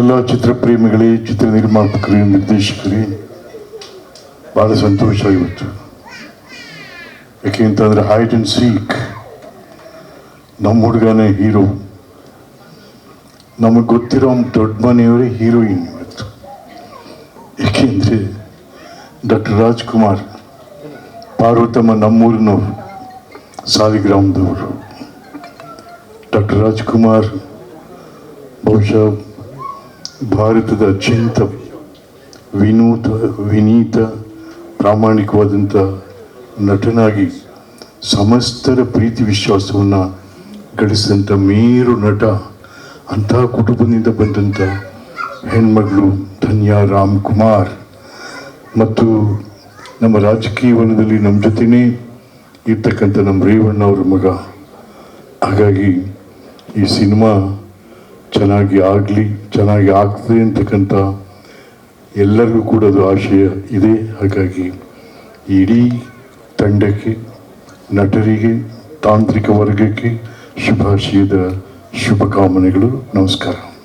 ಎಲ್ಲ ಚಿತ್ರಪ್ರೇಮಿಗಳೇ, ಚಿತ್ರ ನಿರ್ಮಾಪಕರೇ, ನಿರ್ದೇಶಕರೇ ಭಾಳ ಸಂತೋಷ ಇವತ್ತು ಯಾಕೆಂತಂದ್ರೆ ಹೈಟ್ ಅಂಡ್ ಸೀಕ್ ನಮ್ಮ ಹುಡುಗನೇ ಹೀರೋ ನಮಗೆ ಗೊತ್ತಿರೋ ದೊಡ್ಡ ಮನೆಯವರೇ ಹೀರೋಯಿನ್ ಇವತ್ತು. ಏಕೆಂದರೆ ಡಾಕ್ಟರ್ ರಾಜ್ಕುಮಾರ್ ಪಾರ್ವತಮ್ಮ ನಮ್ಮೂರಿನವರು, ಸಾಲಿಗ್ರಾಮದವರು. ಡಾಕ್ಟರ್ ರಾಜ್ಕುಮಾರ್ ಬಹುಶಃ ಭಾರತದ ಅತ್ಯಂತ ವಿನೂತ, ವಿನೀತ ಪ್ರಾಮಾಣಿಕವಾದಂಥ ನಟನಾಗಿ ಸಮಸ್ತರ ಪ್ರೀತಿ ವಿಶ್ವಾಸವನ್ನು ಗಳಿಸಿದಂಥ ಮೇರು ನಟ ಅಂತಹ ಕುಟುಂಬದಿಂದ ಬಂದಂಥ ಹೆಣ್ಮಗಳು ಧನ್ಯಾ ರಾಮ್ ಕುಮಾರ್ ಮತ್ತು ನಮ್ಮ ರಾಜಕೀಯ ವನದಲ್ಲಿ ನಮ್ಮ ಜೊತೆನೇ ಇರ್ತಕ್ಕಂಥ ನಮ್ಮ ರೇವಣ್ಣ ಅವರ ಮಗ. ಹಾಗಾಗಿ ಈ ಸಿನಿಮಾ ಚೆನ್ನಾಗಿ ಆಗಲಿ, ಚೆನ್ನಾಗಿ ಆಗ್ತದೆ ಅಂತಕ್ಕಂಥ ಎಲ್ಲರಿಗೂ ಕೂಡ ಅದು ಆಶಯ ಇದೆ. ಹಾಗಾಗಿ ಇಡೀ ತಂಡಕ್ಕೆ, ನಟರಿಗೆ, ತಾಂತ್ರಿಕ ವರ್ಗಕ್ಕೆ ಶುಭಾಶಯದ ಶುಭಕಾಮನೆಗಳು. ನಮಸ್ಕಾರ.